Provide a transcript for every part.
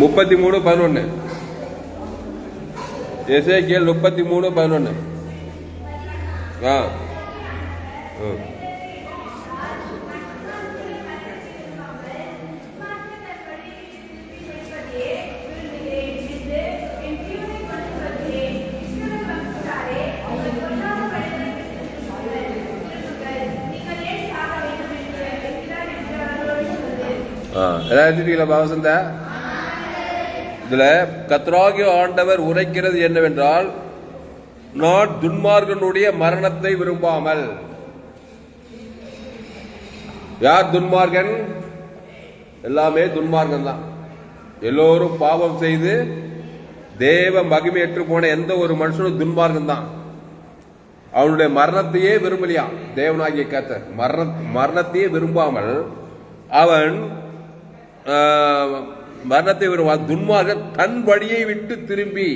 முப்பத்தி மூணு பதினொன்று எசேக்கியல் முப்பத்தி மூணு பதினொன்று ஆ. ம். ஆ எல்லாம் எழுதிட்டீங்களா பாவசந்தா இதுல கத்ராகிய ஆண்டவர் உரைக்கிறது என்னவென்றால் நான் துன்மார்கனுடைய மரணத்தை விரும்பாமல். யார் துன்மார்கன் எல்லாமே துன்மார்கன் தான் எல்லோரும் பாவம் செய்து தேவ மகிமையற்று போன எந்த ஒரு மனுஷனும் துன்மார்க்கன் தான் அவனுடைய மரணத்தையே விரும்பலையா? தேவனாகிய கத்த மரண மரணத்தையே விரும்பாமல் அவன் மரணத்தை விரும்ப துன்மார்கன் தன் வழியை விட்டு திரும்பி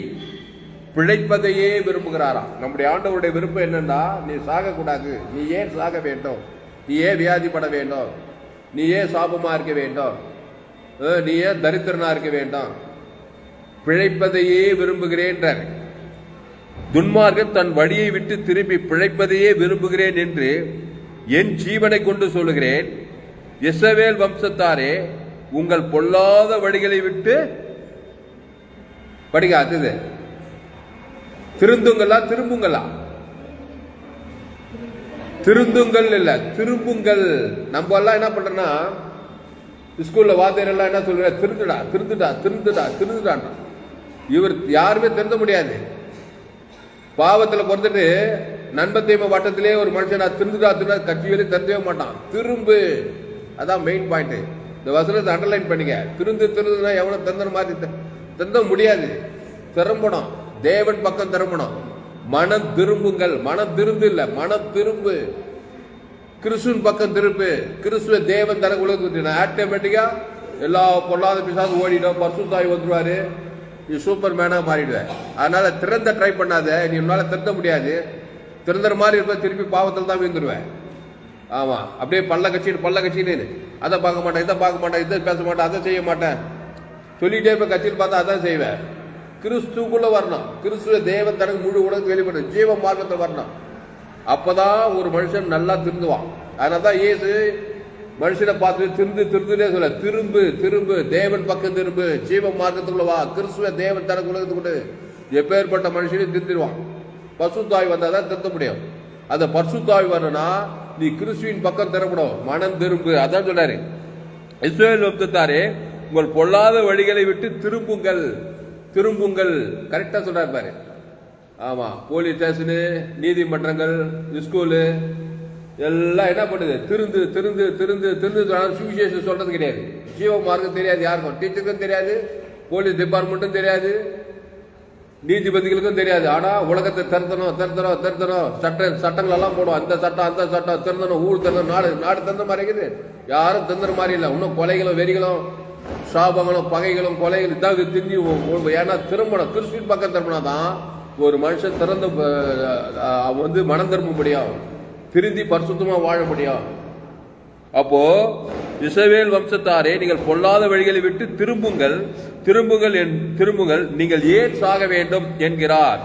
பிழைப்பதையே விரும்புகிறாராம் நம்முடைய ஆண்டவருடைய விருப்பம் என்னன்னா நீ சாகக்கூடாது. நீ ஏன் சாக வேண்டும்? நீ ஏன் வியாதிப்பட வேண்டும்? நீ ஏன் சாபமா இருக்க வேண்டும்? நீ ஏன் தரித்திரனா இருக்க வேண்டும்? பிழைப்பதையே விரும்புகிறேன்றார். துன்மார்க்கம் தன் வழியை விட்டு திரும்பி பிழைப்பதையே விரும்புகிறேன் என்று என் ஜீவனை கொண்டு சொல்லுகிறேன். இசவேல் வம்சத்தாரே உங்கள் பொல்லாத வழிகளை விட்டு படிக்க அது திருந்துங்களா திரும்புங்களா? திருந்துங்கள் இல்ல திரும்புங்கள். நம்ம எல்லாம் என்ன பண்றோம்னா ஸ்கூல்ல வாத்தியார் எல்லாம் என்ன சொல்ற? திருந்துடா திருந்துடா திருந்துடா திருந்துடான் இவர் யாருமே திருந்த முடியாது. பாவத்துல பிறந்துட்டு நண்பத்தீம வட்டத்திலே ஒரு மனுஷன் திருந்துடா திருந்தா கட்சியிலே வரை திருந்தவே மாட்டான். திரும்பு. அதான் மெயின் பாயிண்ட் இந்த வசனத்தை அண்டர்லைன் பண்ணிக்க. திருந்து திருந்துனா எவ்வளோ தந்தன மாதிரி தந்த முடியாது. திரும்பணும். தேவன் பக்கம் திரும்பணும். மனம் திரும்புங்கள். மனம் திருந்து இல்ல. மனம் திரும்பு. கிறிஸ்துவின் பக்கம் திருப்பு கிறிஸ்துவ தேவன் தர உலகத்துக்கு ஆட்டோமேட்டிக்கா எல்லா பொல்லாத பிசாசும் ஓடிடும். பர்சுத்தாய் வந்துருவாரு. நீ சூப்பர் மேனாக மாறிடுவேன் அதனால திறந்த ட்ரை பண்ணாத. நீ உன்னால திறந்த முடியாது. திறந்த மாதிரி இருப்ப திருப்பி பாவத்தில் தான் விழுந்துருவேன் ஆமாம் அப்படியே பல்ல கட்சின்னு பல்ல கட்சின்னு அதை பார்க்க மாட்டேன் இதை பார்க்க மாட்டேன் இதை பேச மாட்டேன் அதை செய்ய மாட்டேன். சொல்லிட்டே இப்போ கட்சியில் பார்த்தா அதான் செய்வேன் கிறிஸ்துக்குள்ள வரணும். கிறிஸ்துவ தேவன் தனக்கு முழு உலகம் வெளிப்படும் ஜீவ மார்க்கத்தில் வரணும். அப்பதான் ஒரு மனுஷன் நல்லா திருந்துவான். அதனால தான் ஏசு மனுஷனை பார்த்து திருந்து திருந்துனே சொல்ல திரும்பு திரும்பு தேவன் பக்கம் திரும்பு ஜீவ மார்க்கத்துக்குள்ள வா. கிறிஸ்துவ தேவன் தனக்கு உலகத்துக்குண்டு எப்பேற்பட்ட மனுஷனையும் திருந்திடுவான். பசு தாய் வந்தால் தான் திருத்த முடியும். அந்த பசுத்தாய் வரணும்னா நீ கிறிஸ்துவின் பக்கம் திரும்பணும். மனம் திரும்பு. அதான் சொல்றாரு. இஸ்ரேல் வம்சத்தாரே உங்கள் பொல்லாத வழிகளை விட்டு திரும்புங்கள். திரும்புங்கள். கரெக்டாக சொல்றாரு பாரு. ஆமா போலீஸ் ஸ்டேஷனு நீதிமன்றங்கள் ஸ்கூலு எல்லாம் என்ன பண்ணுது? திருந்து திருந்து திருந்து திருந்து சுவிசேஷம் சொல்றது கிடையாது. ஜீவ மார்க்கம் தெரியாது யாருக்கும். டீச்சருக்கும் தெரியாது. போலீஸ் டிபார்ட்மெண்ட்டும் தெரியாது. நீதிபதிகளுக்கும் தெரியாது. ஆனா உலகத்தை திருத்தணும் திருத்தணும் திருத்தணும். சட்ட சட்டங்கள் எல்லாம் போடும் அந்த சட்டம் அந்த சட்டம். திருந்தணும் ஊர் திருந்தணும் நாடு நாடு திறந்த மாதிரி இருக்குது யாரும் திறந்துற மாதிரி இல்லை. இன்னும் கொலைகளும் வெறிகளும் சாபங்களும் பகைகளும் கொலைகளும் இதாவது திண்டி ஏன்னா திரும்பணும். கிறிஸ்துவின் பக்கம் திரும்பினா தான் ஒரு மனுஷன் திறந்த வந்து மனம் திரும்ப முடியும். திருந்தி பரிசுத்தமாக வாழ முடியும். அப்போ இசவேல் வம்சத்தாரே நீங்கள் பொல்லாத வழிகளை விட்டு திரும்புங்கள். திரும்புங்கள் என் திரும்புங்கள். நீங்கள் ஏன் சாக வேண்டும் என்கிறார்.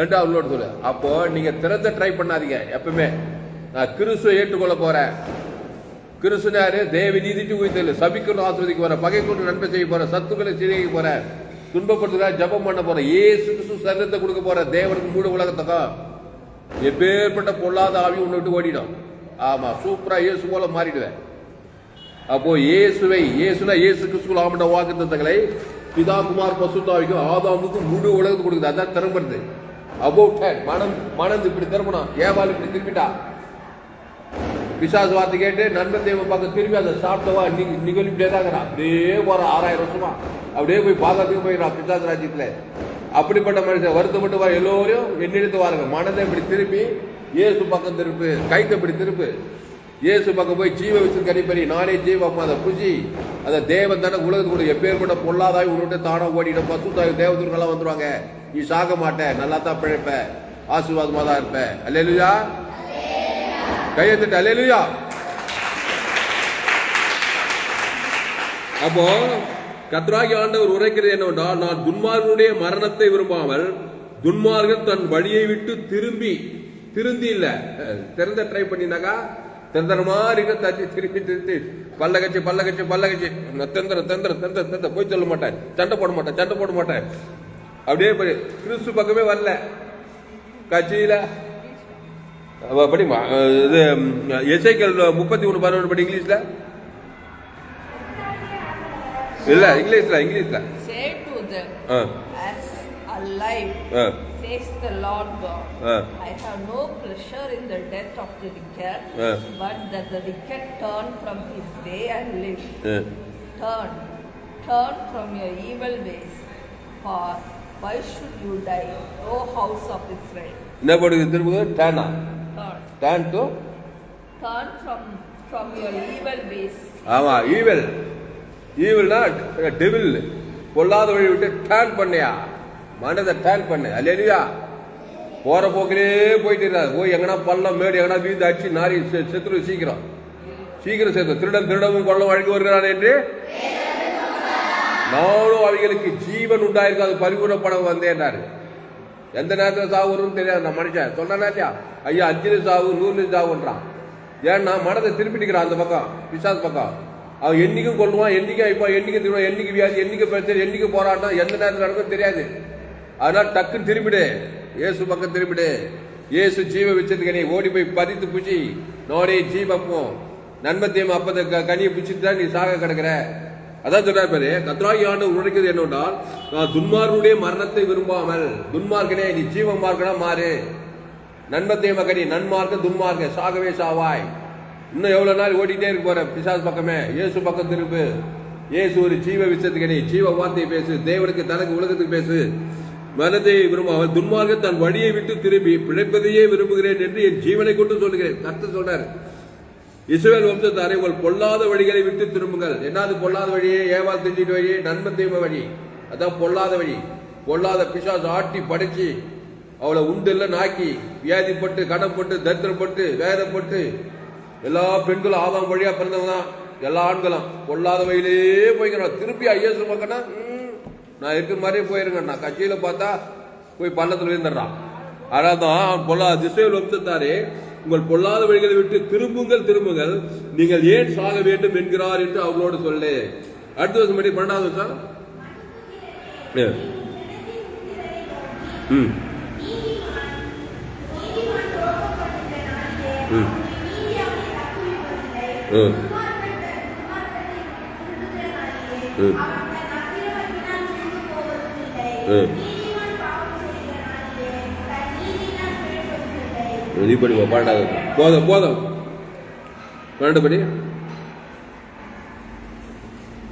என்று அவர்களோடு சொல்லு. அப்போ நீங்க திறந்த ட்ரை பண்ணாதீங்க எப்பவுமே. நான் கிறிஸ்துவை ஏற்றுக்கொள்ள போறேன். கிறிஸ்துனாரு தேவி நீதிட்டு உயிர்த்தல் சபிக்கணும் ஆசிரியக்க போறேன். பகை கொண்டு நன்மை செய்ய போறேன். சத்துக்களை சிறைக்க போறேன். துன்பப்படுத்துறா ஜெபம் பண்ண போறேன். ஏசு கிறிஸ்து சரீரத்தை கொடுக்க போறேன். தேவனுக்கு மூடு உலகத்துக்கும் எப்பேற்பட்ட பொல்லாத ஆவி உன்னை விட்டு ஓடிடும். ஆமா சூப்பரா இயேசு போல மாறிடுவேன். அப்போ இயேசுவை இயேசுனா இயேசு கிறிஸ்துவ ஆமட்ட வாக்குத்தங்களை பிதா குமார் பசுத்தாவிக்கும் ஆதாமுக்கும் முழு உலகத்துக்கு கொடுக்குது. அதான் திரும்புறது அபவுட் மனம் மனம் இப்படி திரும்பணும் ஏவாள் இப்படி திரும்பிட்டா? பிசாசு வார்த்தை கேட்டு நண்பன் தெய்வம் பார்க்க திரும்பி அதை சாப்பிட்டவா? நிகழ்ச்சியே தாங்கிறா அப்படியே போற ஆறாயிரம் வருஷமா. அப்படியே போய் பாதாத்துக்கு போயிடறான் பிசாசு ராஜ்யத்துல. அப்படிப்பட்ட மனுஷன் வருத்தப்பட்டு வர எல்லோரையும் என்னெடுத்து வாருங்க. மனதை இப்படி திருப்பி இயேசு பக்கம் திருப்பு கைத்தை இப்படி திருப்பு. இயேசு பக்கம் போய் ஜீவ வச்சு கரிப்பறி நானே ஜீவம் அதை புஜி அதை தேவன் தானே உலகத்துக்கு கூட எப்பேற்பட்ட பொல்லாதாய் உன்னுட்டு தானா ஓடிடும் பசு தாய் தேவதூர்கள்லாம் வந்துருவாங்க. நீ சாக மாட்ட நல்லா தான் பிழைப்ப ஆசீர்வாதமாக தான் இருப்ப. அல்லேலுயா. கையெழுத்துட்டு தட்டு அல்லேலுயா. அப்போ கத்ராகி ஆண்டவர் உரைக்கிறது என்னவென்றால் நான் துன்மார்களுடைய மரணத்தை விரும்பாமல் துன்மார்கள் தன் வழியை விட்டு திரும்பி திருந்தி இல்லை. திறந்த ட்ரை பண்ணினாக்கா திறந்த மாதிரி இருக்க தட்டி திரும்பி திருத்தி பல்ல கட்சி பல்ல கட்சி பல்ல கட்சி நான் திறந்துற திறந்துற திறந்த திறந்த போய் சொல்ல மாட்டேன். சண்டை போட மாட்டேன் சண்டை போட மாட்டேன். அப்படியே போய் கிறிஸ்து பக்கமே வரல. கட்சியில. அஹ், இது எசைக்கல் முப்பத்தி ஒன்று பதினொன்று படி இங்கிலீஷ்ல? இல்ல இங்கிலீஷ்ல இங்கிலீஷ்ல. Alive, says the Lord God, I have no pleasure in the death of the wicked, but that the wicked turn from his way and live. Turn, turn from your evil ways, for why should you die, O house of Israel? என்ன போடுது திரும்ப டேனா Turn, turn to turn from from your evil ways. ஆமா evil ஈவில்னா devil பொல்லாத வழி விட்டு tan பண்ணியா மனதை டேன் பண்ணு. அல்லா போற போக்கிலே போயிட்டு இருக்காது. போய் எங்கனா பள்ளம் மேடு எங்கனா வீந்து அடிச்சு நாரி செத்துரு சீக்கிரம். சீக்கிரம் சேர்த்து திருடன் திருடவும் கொள்ளம் வழங்கி வருகிறான் என்று? நானும் அவைகளுக்கு ஜீவன் உண்டாயிருக்காது பரிபூர்ணப்படம் வந்தேன்றாரு. எந்த நேரத்தில் சாவு வரும்னு தெரியாது. நான் மனுஷன் சொன்னா இல்லையா? ஐயா அஞ்சு சாவு நூறு சாவுன்றான். ஏன்னா மனதை திருப்பிட்டுக்கிறான் அந்த பக்கம் பிசாஸ் பக்கம். அவன் என்னைக்கும் கொள்ளுவான் என்னைக்கு இப்போ என்றைக்கு திருவான் என்றைக்கு வியாதி என்னைக்கு பிரச்சனை என்றைக்கு போராட்டம் எந்த நேரத்தில் நடக்கும் தெரியாது. அதனால் டக்குன்னு திரும்பிடு. இயேசு பக்கம் திரும்பிடு. இயேசு ஜீவ வச்சதுக்கு நீ ஓடி போய் பறித்து பூச்சி நோடி ஜீவப்போ நன்மத்தையும் அப்பத க- கனியை பிடிச்சிட்டு தான் நீ சாக கிடக்குற. அதான் சொல்றாரு பாரு கத்ராகி ஆண்டு உழைக்கிறது என்னென்றால் நான் துன்மார்களுடைய மரணத்தை விரும்பாமல் துன்மார்க்கனே நீ ஜீவ மார்க்கனா மாறு. நன்மத்தை கனி நன்மார்க்க துன்மார்க்க சாகவே சாவாய். இன்னும் எவ்வளவு நாள் ஓடிட்டே இருக்க போற பிசாஸ் பக்கமே? இயேசு பக்கம் திரும்பு. இயேசு ஒரு ஜீவ விஷயத்துக்கு ஜீவ வார்த்தையை பேசு. தேவனுக்கு தனக்கு உலகத்துக்கு பேசு. மனதை விரும்பாமல் துன்மார்க்க தன் வழியை விட்டு திரும்பி பிழைப்பதையே விரும்புகிறேன் என்று என் ஜீவனை கொண்டு சொல்லுகிறேன். கர்த்தர் சொல்றார். இஸ்ரேல் வம்சத்தாரை உங்கள் பொல்லாத வழிகளை விட்டு திரும்புங்கள். என்னது பொல்லாத வழியே ஏவால் தெரிஞ்சிட்டு வழியே நன்மை தீமை வழி. அதான் பொல்லாத வழி. பொல்லாத பிசாசு ஆட்டி படைச்சு அவளை உண்டெல்லாம் நாக்கி வியாதிப்பட்டு கடப்பட்டு தரித்திரப்பட்டு வேதப்பட்டு எல்லா பெண்களும் ஆதாம் வழியா பிறந்தவங்க தான் எல்லா ஆண்களும் பொல்லாத வழியிலே போய்க்கிறான் திருப்பி ஐயா சொல்லுவாங்கன்னா நான் இருக்கிற மாதிரியே போயிருங்கண்ணா கட்சியில் பார்த்தா போய் பள்ளத்தில் விழுந்துடுறான். அதான் அவன் பொல்லாத திசையில் வம்சத்தாரே உங்கள் பொல்லாத வழிகளை விட்டு திரும்புங்கள் திரும்புங்கள். நீங்கள் ஏன் சாக வேண்டும் என்கிறார் என்று அவங்களோடு சொல்லு. அடுத்த வருஷம் படி பன்னெண்டாவது வருஷம்? ம். ம். ம். ம். பன்னெண்டாவது போதும் போதும் பன்னெண்டு படி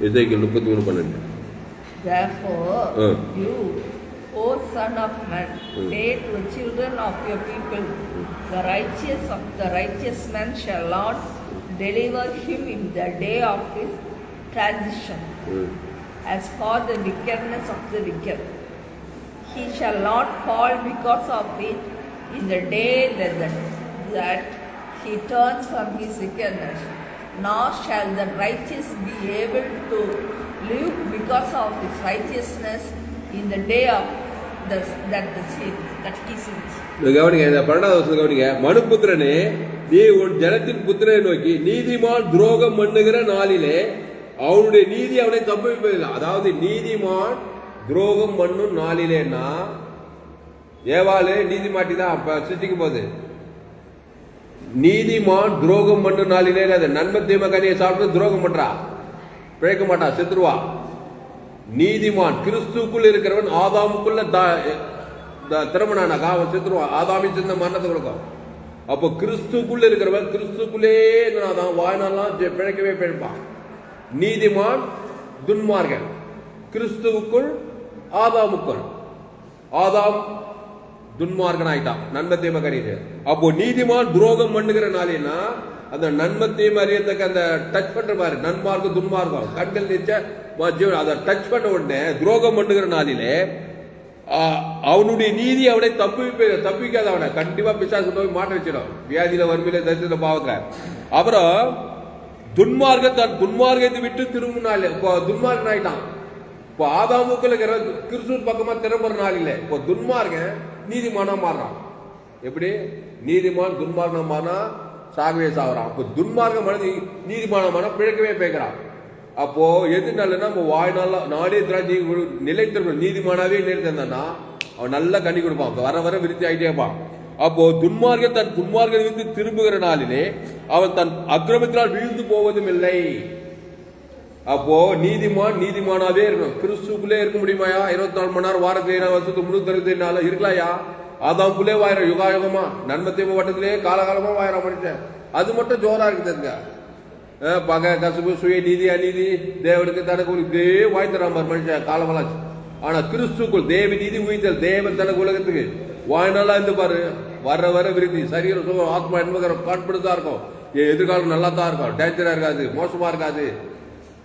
இசைக்கு முப்பத்தி மூணு பன்னெண்டு Therefore, Uh. you, O Son of Man, Mm. say to the children of your people, the righteous of the righteous man shall not deliver him in the day of his transition. ம் As for the wickedness of the wicked, he shall not fall because of it in the day that, the, that he turns from his wickedness, nor shall the righteous be able to live because of his righteousness in the day of the, that the sin that he sins. கவனிங்க இந்த பன்னெண்டாவது வருஷம் கவனிங்க மனுபுத்திரனே நீ உன் ஜனத்தின் புத்திரனை நோக்கி நீதிமான் துரோகம் பண்ணுகிற நாளிலே அவனுடைய நீதி அவனை தப்பிப்பதில்லை அதாவது நீதிமான் துரோகம் மண்ணும் நாளிலேன்னா ஏவாளு நீதி மாட்டி தான் அப்ப சிருஷ்டிக்கும் போது. நீதிமான் துரோகம் பண்ணும் நாளிலே அது? நன்மை தீமை கனியை சாப்பிட்டு துரோகம் பண்றா? பிழைக்க மாட்டா செத்துருவா. நீதிமான் கிறிஸ்துக்குள் இருக்கிறவன் ஆதாமுக்குள்ள திறமனானாக்கா அவன் செத்துருவான் ஆதாமி சின்ன மரணத்தை கொடுக்கும். அப்போ கிறிஸ்துக்குள்ள இருக்கிறவன் கிறிஸ்துக்குள்ளே இருந்தாதான் வாழ்நாள்லாம் பிழைக்கவே பிழைப்பான். நீதிமான் துன்மார்கன். கிறிஸ்துவுக்குள் ஆதாமுக்குள் ஆதாம் துன்மார்கன் ஆயிட்டான் நன்மை தீமை கறியுது அப்போ நீதிமான் துரோகம் பண்ணுகிற நாளினா அந்த நன்மை தீமை அறியத்தக்க அந்த டச் பண்ற மாதிரி நன்மார்க்கம் துன்மார்க்கம். கண்கள் நிச்ச அதை டச் பண்ண உடனே துரோகம் பண்ணுகிற நாளிலே அவனுடைய நீதி அவனை தப்பி தப்பிக்காத அவனை. கண்டிப்பா பிசாசு போய் மாட்ட வச்சிடும். வியாதியில வறுமையில தரிசன பாவத்துல அப்புறம் துன்மார்க்க தன் துன்மார்க்கத்தை விட்டு திரும்பினாலே துன்மார்க்கன் ஆயிட்டான் இப்போ ஆதாமுக்குள்ள இருக்கிற திருச்சூர் பக்கமாக திரும்புற நாள் இல்லை. இப்போ துன்மார்க்கன் நீதிமானா மாறுறான். எப்படி? நீதிமான் துன்மார்க்கம் மாறினா சாகவே சாகுறான். அப்போ துன்மார்க்க மனது நீதிமானமான பிழைக்கவே பேக்கிறான் அப்போ எது நல்லதுன்னா நம்ம வாழ்நாள் நாடே திராட்சை நிலைத்திருக்கணும் நீதிமானாவே நிலைத்திருந்தானா அவன் நல்ல கண்ணி கொடுப்பான். வர வர விருத்தி ஆகிட்டே இருப்பான். அப்போ துன்மார்க்க தன் துன்மார்க்க விருத்தி திரும்புகிற நாளிலே அவன் தன் அக்கிரமத்தினால் வீழ்ந்து போவதும் இல்லை. அப்போ நீதிமான் நீதிமானாவே இருக்கணும். கிறிஸ்துக்குள்ளே இருக்க முடியுமாயா? இருபத்தி நாலு மணி நேரம் வாரத்துக்கு வருஷத்துக்கு முன்னூத்தி அறுபத்தி அதான் இருக்கலாயா? ஆதாமுக்குள்ளே வாயிரம் யுகாயுகமா? நன்மத்தியம வட்டத்திலே காலகாலமா வாயிரம் மனுஷன். அது மட்டும் ஜோரா இருக்குதுங்க பக பகை கசுபு சுய நீதி அநீதி தேவனுக்கு தனக்கு ஒரு வாய் தராம மனுஷன் காலமெல்லாம். ஆனா கிறிஸ்துக்குள் தேவ நீதி உயிர்த்தல் தேவன் தனக்கு உலகத்துக்கு வாய்நாளா இருந்து பாரு. வர வர விருத்தி சரீர சுகம் ஆத்மா என்பது கான்பிடன்ஸா இருக்கும். எதிர்காலம் நல்லா தான் இருக்கும் டேஞ்சரா இருக்காது மோசமா இருக்காது.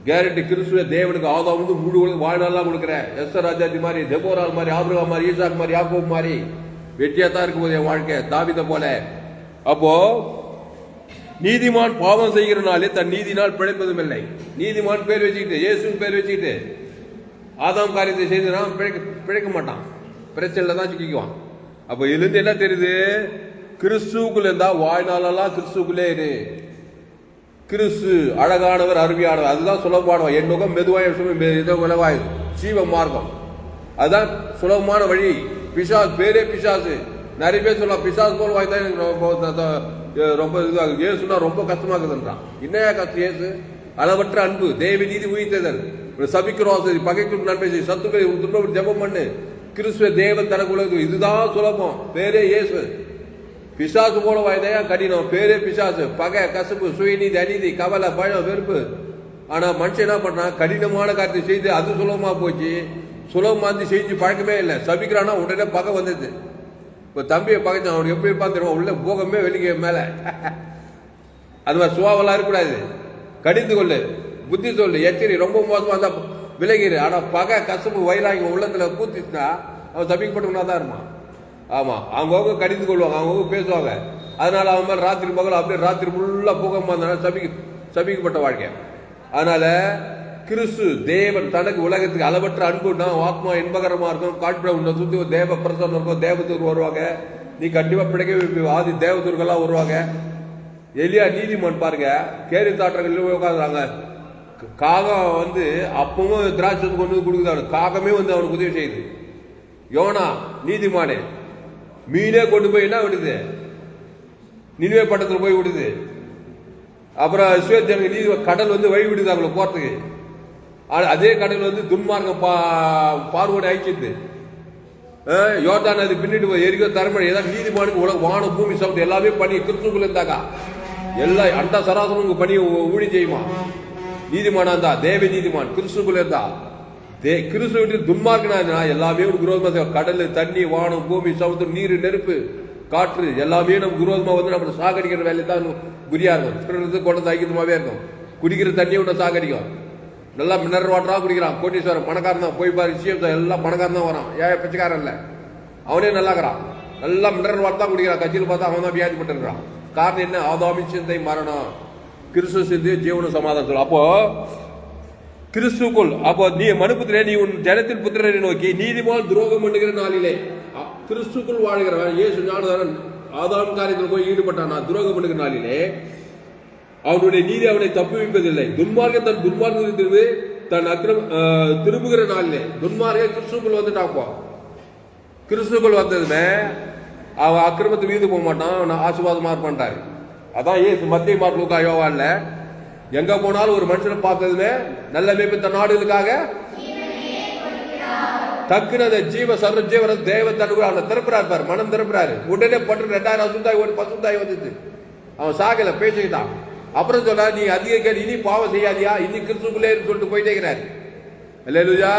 கேரண்டி கிறிஸ்துவ தேவனுக்கு ஆதாம் வந்து முழு உலகம் வாழ்நாள்லாம் கொடுக்குறேன் எஸ்ஆர் ராஜாதி மாதிரி தெபோரால் மாதிரி ஆபிரகா மாதிரி ஈசாக் மாதிரி யாக்கோப் மாதிரி வெற்றியா தான் இருக்கும் போது என் வாழ்க்கை. தாவித போல. அப்போ நீதிமான் பாவம் செய்கிறனாலே தன் நீதினால் பிழைப்பதும் இல்லை. நீதிமான் பேர் வச்சுக்கிட்டு இயேசுன்னு பேர் வச்சுக்கிட்டு ஆதாம் காரியத்தை செய்தான் பிழைக்க பிழைக்க மாட்டான். பிரச்சனையில தான் சிக்கிக்குவான். அப்போ இதுலேருந்து என்ன தெரியுது? கிறிஸ்துக்குள்ள இருந்தா வாழ்நாளெல்லாம் கிறிஸ்துக்குள்ளே இரு. கிறிஸ்து அழகானவர் அருமையானவர் அதுதான் சுலபமானவர் என் முகம் மெதுவாய் இதோ ஜீவ மார்க்கம். அதுதான் சுலபமான வழி. பிசாஸ் பேரே பிசாசு. நிறைய பேர் சொல்லலாம் பிசாஸ் போல் வாய்தான் எனக்கு ரொம்ப இதுவாக த- ரொம்ப இதாக ஏசுனா ரொம்ப கஷ்டமாக்குதுன்றான். என்னையா கஷ்டம் ஏசு அளவற்ற அன்பு தேவி நீதி உயிர்த்ததல் சபிக்கிறோம் சரி பகைக்கும் நன்மை செய்ய சத்துக்களை துன்பம் ஜெபம் பண்ணு. கிறிஸ்துவ தேவன் தனக்குள்ளது. இதுதான் சுலபம். பேரே இயேசு. பிசாசு போல வாய்தையா கடினம். பேரே பிசாசு. பகை கசப்பு சுயநீதி அநீதி கவலை பயம் வெறுப்பு. ஆனா மனுஷன் என்ன பண்றான்? கடினமான காரியத்தை செய்து அது சுலபமா போச்சு. சுலபமா இருந்து செஞ்சு பழக்கமே இல்லை. சபிக்கிறானா உடனே பகை வந்தது இப்போ தம்பியை பகைச்சான். அவனுக்கு எப்படி பார்த்துருவான் உள்ள போகமே வெளியே மேல. அது மாதிரி சுவாவெல்லாம் இருக்கக்கூடாது. கடிந்து கொள்ளு. புத்தி சொல்லு. எச்சரி. ரொம்ப மோசமாக இருந்தா விலகிடு ஆனால் பகை கசப்பு வைராகியம் உள்ளத்தில் பூத்திச்சுனா அவன் தப்பிக்கப்பட்டவனா தான் இருப்பான். ஆமாம் அவங்கவுங்க கடிந்து கொள்வாங்க அவங்கவுங்க பேசுவாங்க. அதனால் அவன் மாதிரி ராத்திரி பகல் அப்படியே ராத்திரி ஃபுல்லாக புகமாக இருந்தாலும் சபிக்க சபிக்கப்பட்ட வாழ்க்கை. அதனால் கிறிஸ்து தேவன் தனக்கு உலகத்துக்கு அளவற்ற அன்புனா ஆத்மா இன்பகரமாக இருக்கும் காட்பிட உன்னை சுற்றி ஒரு தேவ பிரசன்னம் இருக்கும் தேவதூர் வருவாங்க. நீ கண்டிப்பாக பிடிக்கவே ஆதி தேவதூர்கள்லாம் வருவாங்க. எலியா நீதிமான் பாருங்க கேரி தாட்டங்கள் உட்காந்துறாங்க காகம் வந்து அப்பவும் திராட்சை கொண்டு வந்து கொடுக்குது அவனுக்கு. காகமே வந்து அவனுக்கு உதவி செய்யுது. யோனா நீதிமானே மீனே கொண்டு போய் என்ன விடுது? நினைவே பட்டத்தில் போய் விடுது. அப்புறம் இஸ்வேத்தியனுக்கு நீதி கடல் வந்து வழி விடுது அவங்களை போறதுக்கு. ஆனா அதே கடல் வந்து துன்மார்க்கம் பா பார்வோடு ஐக்கியது யோர்தான் அது பின்னிட்டு போய் எரிக்கோ தரமழை ஏதாவது நீதிமானுக்கு உலக வானம் பூமி சவுண்ட் எல்லாமே பண்ணி கிறிஸ்துக்குள்ள இருந்தாக்கா எல்லாம் அண்ட சராசனுக்கு பண்ணி ஊழி செய்யுமா நீதிமானா இருந்தா தேவ நீதிமான் கிறிஸ்துக்குள்ள இருந்தா. தே கிறிஸ்து வீட்டில் துன்மார்க்கனா எல்லாமே ஒரு விரோதமா கடல் தண்ணி வானம் பூமி சமுத்திரம் நீர் நெருப்பு காற்று எல்லாமே நம்ம விரோதமா வந்து நம்ம சாகடிக்கிற வேலையை தான் குறியா இருக்கும். திருடுறது கொண்டு ஐக்கியமாவே இருக்கும். குடிக்கிற தண்ணியை விட சாகடிக்கும். நல்லா மினரல் வாட்டராக குடிக்கிறான். கோட்டீஸ்வரன் பணக்காரன் தான். போய் பாரு சிஎம் எல்லாம் பணக்காரன் தான் வரான். ஏன் பிச்சைக்காரன் இல்லை. அவனே நல்லாக்கிறான் நல்லா மினரல் வாட்டர் தான் குடிக்கிறான். கட்சியில் பார்த்தா அவன் தான் வியாதிப்பட்டுருக்கிறான். காரணம் என்ன? ஆதாமி சிந்தை மரணம். கிறிஸ்துவ சிந்தை ஜீவன சமாதானம் சொல்லும் அப்போ கிறிஸ்துக்குள் அப்போ நீ மனுபுத்திரே நீ உன் ஜனத்தின் புத்திரரை நோக்கி நீதிமான் துரோகம் பண்ணுகிற நாளிலே கிறிஸ்துக்குள் வாழ்கிறவன் ஏசு ஞானதாரன் ஆதாம் காரியத்தில் போய் ஈடுபட்டான் நான் துரோகம் பண்ணுகிற நாளிலே அவனுடைய நீதி அவனை தப்புவிப்பதில்லை துன்மார்க்கம் தன் துன்மார்க்கத்திலிருந்து தன் அக்கிரம் திரும்புகிற நாளிலே துன்மார்க்க கிறிஸ்துக்குள் வந்துட்டாப்போ கிறிஸ்துக்குள் வந்ததுமே அவன் அக்கிரமத்தை வீந்து போக மாட்டான் அவன் ஆசீர்வாதமாக இருப்பான்ட்டாரு அதான் ஏசு மத்திய மார்க் லூக்கா யோவான்ல எங்க போனாலும் ஒரு மனுஷனை பார்த்ததுமே நல்ல மேய்ப்பு நாடுகளுக்காக. டக்குன்னு ஜீவ சர்வ ஜீவன தேவ தடுப்பு அவனை திறப்புறாரு பாரு மனம் திறப்புறாரு. உடனே பட்டு ரெண்டாயிரம் அசுந்தாய் ஒரு பசுந்தாய் வந்துச்சு அவன் சாகல பேசிக்கிட்டான். அப்புறம் சொன்னா நீ அதிக கேள்வி இனி பாவம் செய்யாதியா? இனி கிறிஸ்துக்குள்ளே சொல்லிட்டு போயிட்டே இருக்கிறாரு. இல்லையா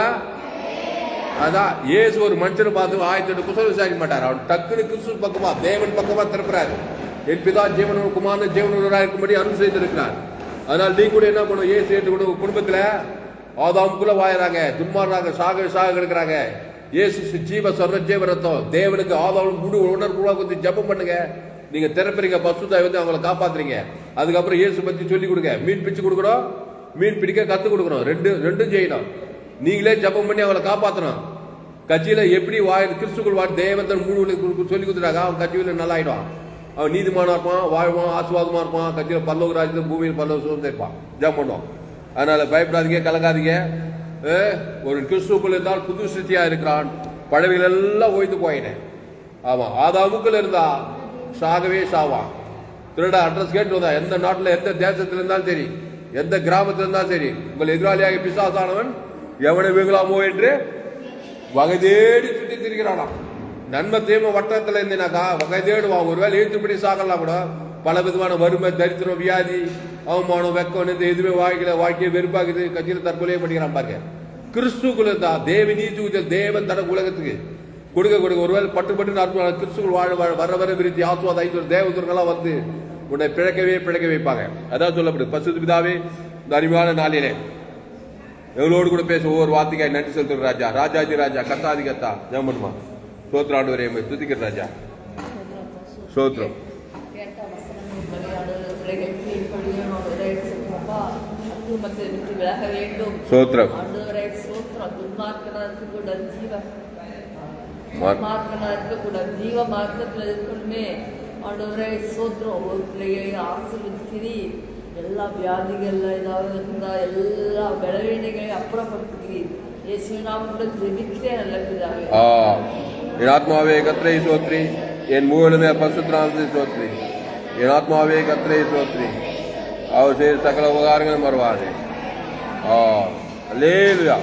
அதான் ஏசு ஒரு மனுஷனை பார்த்து ஆயிரத்தி எட்டு குசல் விசாரிக்க மாட்டார். அவன் டக்குனு கிறிஸ்து பக்கமா தேவன் பக்கமா திறப்புறாரு. என் பிதா ஜீவனோட குமாரன் ஜீவனோராக இருக்கும்படி அனுசரித்திருக்கிறார் அதனால் நீ கூட என்ன பண்ணுவோம் ஏசு ஏற்று கூட குடும்பத்தில் ஆதாமுக்குள்ள வாயறாங்க துன்மாறாங்க சாக சாக கிடக்குறாங்க. ஏசு ஜீவ சொர்ண ஜீவ ரத்தம். தேவனுக்கு ஆதாம் முழு உணர்வுகளா கொஞ்சம் ஜெபம் பண்ணுங்க. நீங்க திறப்புறீங்க பசுதாய் வந்து அவங்கள காப்பாத்துறீங்க. அதுக்கப்புறம் இயேசு பத்தி சொல்லி கொடுங்க. மீன் பிச்சு கொடுக்கணும். மீன் பிடிக்க கத்து கொடுக்கணும். ரெண்டு ரெண்டும் செய்யணும். நீங்களே ஜெபம் பண்ணி அவங்கள காப்பாற்றணும் கட்சியில எப்படி வாய் கிறிஸ்துக்குள் வாய் தேவந்தன் மூணு சொல்லி கொடுத்துட்டாங்க அவன் கட்சியில் நல்லா ஆயிடுவான். அவன் நீதிமானா இருப்பான் வாழ்வான் ஆசுவாதமா இருப்பான் கட்சியில் பல்லவ ராஜ்யத்தில் பூமியில் பல்லவ சுதந்திரம் இருப்பான் ஜெபம் பண்ணுவான். அதனால பயப்படாதீங்க கலங்காதீங்க. ஒரு கிறிஸ்துக்குள் இருந்தால் புது சிருஷ்டியா இருக்கிறான். பழவிகள் எல்லாம் ஓய்ந்து போயினேன் ஆமா ஆதாமுக்குள் இருந்தா சாகவே சாவான். திருடா அட்ரஸ் கேட்டு வந்தா எந்த நாட்டுல எந்த தேசத்துல இருந்தாலும் சரி எந்த கிராமத்துல இருந்தாலும் சரி உங்கள் எதிராளியாக பிசாசானவன் எவனை வெகுலாமோ என்று வகை தேடி சுற்றி திரிகிறானா நன்மை தீமை வட்டத்தில் இருந்தினாக்கா வகை தேடுவான் ஒருவேளை எழுத்துப்படி சாகலாம் கூட பல விதமான வறுமை தரித்திரம் வியாதி அவமானம் வெக்கம் இந்த எதுவுமே வாழ்க்கையில வாழ்க்கையை வெறுப்பாக்குது. கட்சியில் தற்கொலையே பண்ணிக்கிறான் பாருங்க. கிறிஸ்துக்குள்ள தான் தேவி நீதி உதல் தேவன் தன உலகத்துக்கு கொடுக்க கொடுக்க. ஒருவேளை பட்டு பட்டு அற்புதம் கிறிஸ்துக்குள் வாழ வாழ வர வர விருத்தி ஆசுவாத ஐந்து தேவதூர்கள்லாம் வந்து உன்னை பிழைக்கவே பிழைக்க வைப்பாங்க. அதான் சொல்லப்படுது. பசுது பிதாவே இந்த அறிவான நாளிலே எவ்வளோடு கூட பேச ஒவ்வொரு வார்த்தைக்காய் நன்றி செலுத்துற ராஜா. ராஜாஜி ராஜா கத்தாதி கத்தா ஜெபம்மா சோத்ராண்டு வரையும் துதிக்கிற ராஜா. சோத்ரம் கேட்ட ஜீவ மார்க்கத்தில் இருக்கணுமே ஆண்டவரே சோத்திரம் ஒரு பிள்ளையை ஆசிர்வதிக்கிறி எல்லா வியாதிகள்ல ஏதாவது எல்லா அப்புறப்படுத்துகிறீர் ஜெபிக்கிறேன் நல்ல பிதாவே என் ஆத்மாவே கத்திரை சோத்ரி என் மூவலுமே பசுத்ராமத்தை சோத்ரி. என் ஆத்மாவே கத்திரை சோத்ரி. அவர் செய்த சகல உபகாரங்களும் வருவார்கள். ஆ லேலுயா